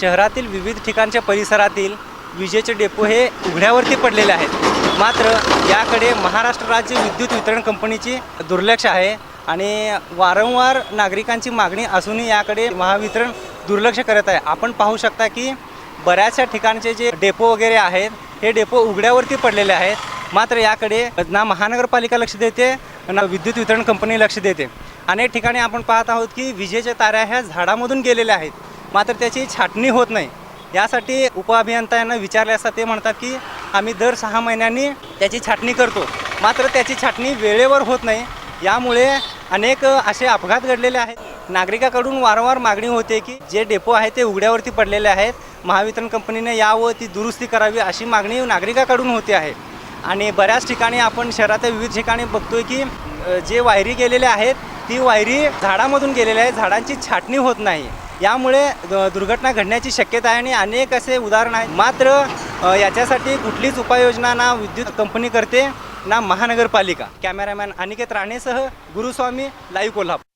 शहरातील विविध ठिकाणच्या परिसरातील विजेचे डेपो हे उघड्यावरती पडलेले आहेत. मात्र याकडे महाराष्ट्र राज्य विद्युत वितरण कंपनीची दुर्लक्ष आहे आणि वारंवार नागरिकांची मागणी असूनही याकडे महावितरण दुर्लक्ष करत आहे. आपण पाहू शकता की बऱ्याचशा ठिकाणचे जे डेपो वगैरे आहेत हे डेपो उघड्यावरती पडलेले आहेत. मात्र याकडे ना महानगरपालिका लक्ष देते ना विद्युत वितरण कंपनी लक्ष देते. अनेक ठिकाणी आपण पाहत आहोत की विजेच्या ताऱ्या ह्या झाडामधून गेलेल्या आहेत. मात्र त्याची छाटणी होत नाही. यासाठी उपअभियंता यांना विचारले असता ते म्हणतात की आम्ही दर सहा महिन्यांनी त्याची छाटणी करतो. मात्र त्याची छाटणी वेळेवर होत नाही. यामुळे अनेक असे अपघात घडलेले आहेत. नागरिकाकडून वारंवार मागणी होते की जे डेपो आहे ते उघड्यावरती पडलेले आहेत. महावितरण कंपनीने यावं ती दुरुस्ती करावी अशी मागणी नागरिकाकडून होते आहे. आणि बऱ्याच ठिकाणी आपण शहरातल्या विविध ठिकाणी बघतोय की जे वायरी गेलेले आहेत ती वायरी झाडामधून गेलेल्या आहेत. झाडांची छाटणी होत नाही. यामुळे द- दुर्घटना घडण्याची शक्यता आहे आणि अनेक असे उदाहरण आहेत. मात्र याच्यासाठी कुठलीच उपाययोजना ना विद्युत कंपनी करते ना महानगरपालिका. कॅमेरामॅन अनिकेत राणेसह गुरुस्वामी लाईव्ह कोल्हापूर.